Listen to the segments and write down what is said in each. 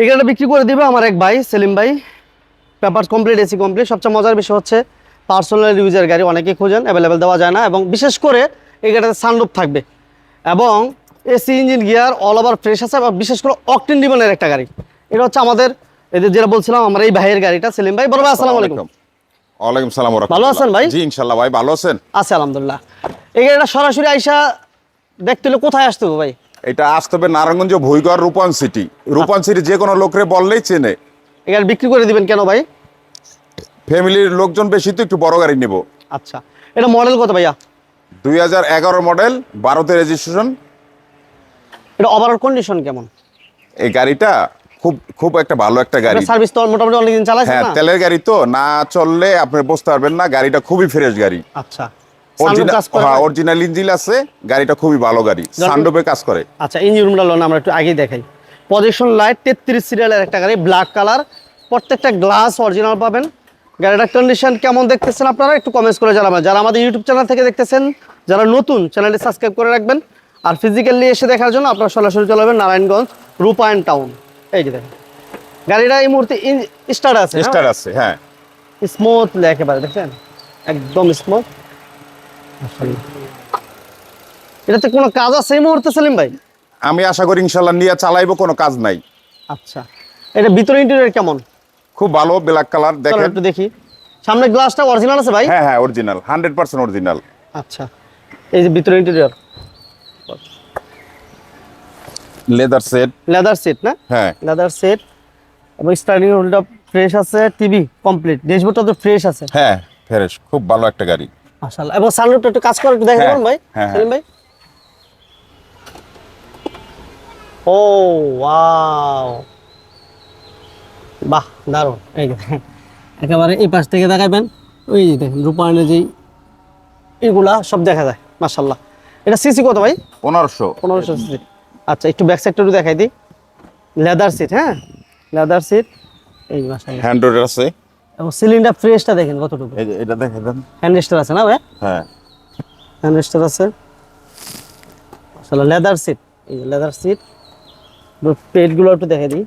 এই গাড়িটা বিক্রি করে দিবে আমার এক ভাই সেলিম ভাই। পেপার কমপ্লিট এসি কমপ্লিট সবচেয়ে মজার বিষয় হচ্ছে পার্সোনাল ইউজের গাড়ি অনেকেই খোঁজেন অ্যাভেলেবেল দেওয়া যায় না এবং বিশেষ করে এই গাড়িতে সানরুফ থাকবে এবং AC engine gear all over fresh আছে এবং বিশেষ করে অকটেন ডিবনের একটা গাড়ি। এটা হচ্ছে আমাদের এদের যেটা বলছিলাম আমার এই ভাইয়ের গাড়িটা সেলিম ভাই। ভাই আসসালামু আলাইকুম। ওয়ালাইকুম। সালাম ভালো আছেন ভাই? জি ইনশাল্লাহ ভাই ভালো আছেন? আছে আলহামদুলিল্লাহ। এই গাড়িটা সরাসরি আইসা দেখতে হলে কোথায় আসতে হবে ভাই? এটা আসতে হবে নারায়ণগঞ্জ ভুইগড় রূপন সিটি। রূপন সিটি যে কোনো লোকরে বললেই চেনে। গাড়ি বিক্রি করে দিবেন কেন ভাই? ফ্যামিলির লোকজন বেশি তো একটু বড় গাড়ি নেব। আচ্ছা। এটা মডেল কত ভাইয়া? দুই হাজার এগারো মডেল বারোতে রেজিস্ট্রেশন। এটা ওভারঅল কন্ডিশন কেমন? এই গাড়িটা খুব খুব একটা ভালো একটা গাড়ি। সার্ভিস তো মোটামুটি অনেকদিন চালাইছে হ্যাঁ তেলের গাড়ি তো না চললে আপনি বুঝতে পারবেন না গাড়িটা খুবই ফ্রেশ গাড়ি। আচ্ছা। করে হ্যাঁ? অরিজিনাল ইঞ্জিন আছে গাড়িটা খুবই ভালো গাড়ি। কাজ করে। আচ্ছা ইঞ্জিন রুমটা লোন আমরা একটু আগেই দেখাই। পজিশন লাইট তেত্রিশ সিরিয়ালের একটা গাড়ি ব্ল্যাক কালার প্রত্যেকটা গ্লাস অরিজিনাল পাবেন। গাড়িটার কন্ডিশন কেমন দেখতেছেন আপনারা? একটু কমেন্টস করে জানাবেন। যারা আমাদের ইউটিউব চ্যানেল থেকে দেখতেছেন যারা নতুন চ্যানেলটি সাবস্ক্রাইব করে রাখবেন। আর ফিজিক্যালি এসে দেখার জন্য আপনারা সরাসরি চলে যাবেন নারায়ণগঞ্জ রূপায়ণ টাউন এই যে দেখেন। গাড়িটা এই মুহূর্তে স্টার্ট আছে স্টার আছে হ্যাঁ। স্মুথ একেবারে দেখছেন? একদম স্মুথ এটাতে কোনো কাজ আছে এই মুহূর্তে সেলিম ভাই? আমি আশা করি ইনশাল্লাহ নিয়ে চালাইবো কোনো কাজ নাই। আচ্ছা। এটা ভিতরে ইন্টেরিয়র কেমন? খুব ভালো ব্ল্যাক কালার দেখেন। একটু দেখি। সামনে গ্লাসটা অরিজিনাল আছে ভাই? হ্যাঁ হ্যাঁ অরিজিনাল হান্ড্রেড পার্সেন্ট অরিজিনাল আচ্ছা। এই যে ভিতরে interior leather set leather set না? হ্যাঁ। লেদার সেট এবং স্টার্টিং রুলটা ফ্রেশ আছে টিভি কমপ্লিট ড্যাশবোর্ডটা তো ফ্রেশ আছে। হ্যাঁ ফ্রেশ খুব ভালো একটা গাড়ি। মাশাআল্লাহ। এবং সানরুফটা একটু কাজ করে একটু দেখে হ্যাঁ, ভাই। হ্যাঁ, হ্যাঁ। সেলিম ভাই। ও ওয়াও। বাহ দারুণ। এই একেবারে এই পাশ থেকে দেখাবেন ওই যে দেখেন রূপায়ণের যেই এগুলা সব দেখা যায় মাশাল্লাহ এটা সিসি কত ভাই? পনেরোশো। পনেরোশো সিসি। আচ্ছা একটু ব্যাক সাইডটা একটু দেখাই দিই। লেদার সিট হ্যাঁ? Leather seat. এই মাশাল্লাহ হ্যান্ড্রয়েড আছে। এবং সিলিন্ডার ফ্রেশটা দেখেন কতটুকু। এটা দেখে দেন। হ্যান্ড রেস্টার আছে না ভাই? হ্যাঁ। হ্যান্ড রেস্টার আছে। আসলে লেদার সিট এই লেদার সিট প্লেটগুলো একটু দেখে দিই।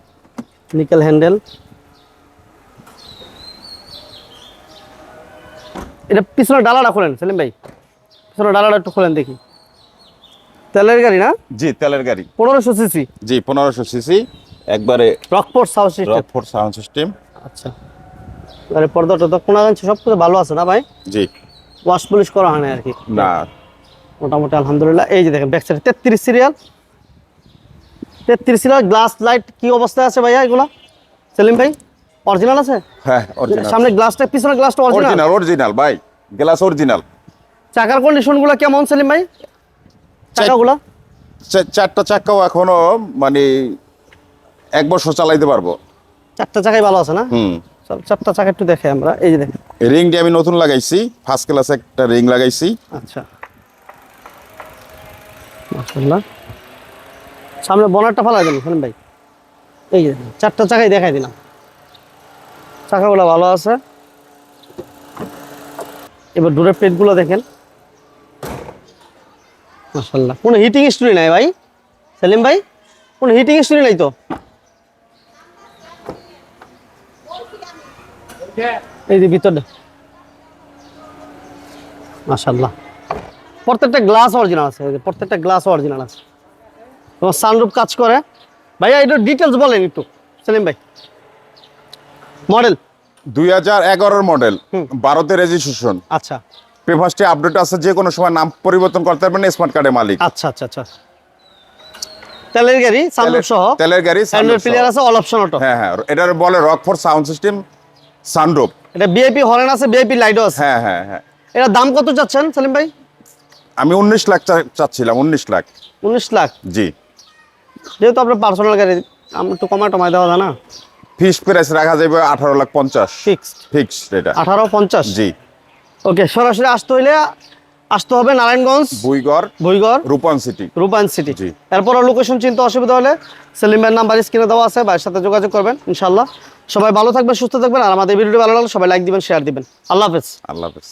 নিকেল হ্যান্ডেল এটা পিছনে ডালাটা খোলেন সেলিম ভাই। পিছনে ডালাটা একটু খোলেন দেখি। তেলের গাড়ি না? জি তেলের গাড়ি। পনেরোশো সিসি? জি পনেরোশো সিসি। একবারে Rockport sound system rock four sound system আচ্ছা। গাড়ির পর্দা টর্দা কোনা গাঞ্চি সব কিছু ভালো আছে না ভাই? জি। ওয়াশ পলিশ করা হয় না আর কি। না। মোটামুটি আলহামদুলিল্লাহ। এই যে দেখেন ব্যাক সাইডে তেত্রিশ সিরিয়াল তেত্রিশ সিরিয়াল গ্লাস লাইট কি অবস্থায় আছে ভাইয়া এগুলা? সেলিম ভাই অরিজিনাল আছে? হ্যাঁ অরিজিনাল সামনে গ্লাসটা পিছনে গ্লাসটা অরিজিনাল অরিজিনাল অরিজিনাল ভাই। গ্লাস অরিজিনাল চাকার কন্ডিশনগুলো কেমন সেলিম ভাই? চাকাগুলা? চারটা চাকাও এখনও মানে এক বছর চালাইতে পারব। চারটা চাকাই ভালো আছে না? হুম। চারটা চাকা একটু দেখে আমরা। এই যে দেখেন। রিংটি আমি নতুন লাগাইছি ফার্স্ট ক্লাসে একটা রিং লাগাইছি। আচ্ছা। মাশাআল্লাহ। সামনে বনারটা ফালাই দেন সেলিম ভাই। এই যে চারটা চাকাই দেখাই দিলাম। চাকাগুলো ভালো আছে। এবার ডোরের প্লেটগুলো দেখেন। মাশাআল্লাহ। কোনো হিটিং স্টোরি নাই ভাই? সেলিম ভাই কোনো হিটিং স্টোরি নাই তো? এই যে ভিতরটা। মাশাআল্লাহ। প্রত্যেকটা গ্লাস অরিজিনাল আছে প্রত্যেকটা গ্লাস অরিজিনাল আছে। তোমার সানরুফ কাজ করে। ভাইয়া এটা ডিটেলস বলেন একটু। সেলিম ভাই। মডেল? দুই হাজার এগারোর মডেল বারোতে রেজিস্ট্রেশন আচ্ছা। পেপারসটি আপডেট আছে যে কোনো সময় নাম পরিবর্তন করতে পারবেন স্মার্ট কার্ডের মালিক। আচ্ছা আচ্ছা আচ্ছা। তেলের গাড়ি সানরুফ সহ। তেলের গাড়ি sunroof প্লেয়ার আছে অল অপশন অটো হ্যাঁ হ্যাঁ এটার বলে rock four sound system sunroof. এটা বিআইপি হরেন আছে বিআইপি লাইটও আছে। হ্যাঁ হ্যাঁ হ্যাঁ। এটা দাম কত চাচ্ছেন সেলিম ভাই? আমি উনিশ লাখ চাচ্ছিলাম উনিশ লাখ। উনিশ লাখ? জি। যেহেতু আপনার পার্সোনাল গাড়ি আমি একটু কমায় টমায় দেওয়া যায় না? ফিক্স প্রাইস রাখা যাবে আঠারো লাখ পঞ্চাশ। ফিক্সড ফিক্স এটা। আঠারো পঞ্চাশ? জি। ওকে সরাসরি আসতে হইলে আসতে হবে নারায়ণগঞ্জ বুইগড় ভুইগড় রূপান সিটি। রূপায়ণ সিটি। জি। এরপর লোকেশন চিনতে অসুবিধা হলে সেলিম ভাইয়ের নাম্বার স্ক্রিনে দেওয়া আছে ভাইয়ের সাথে যোগাযোগ করবেন ইনশাল্লাহ সবাই ভালো থাকবেন, সুস্থ থাকবেন, আর আমাদের ভিডিওটি ভালো লাগলে সবাই লাইক দিবেন শেয়ার দিবেন। আল্লাহ হাফেজ। আল্লাহ হাফেজ।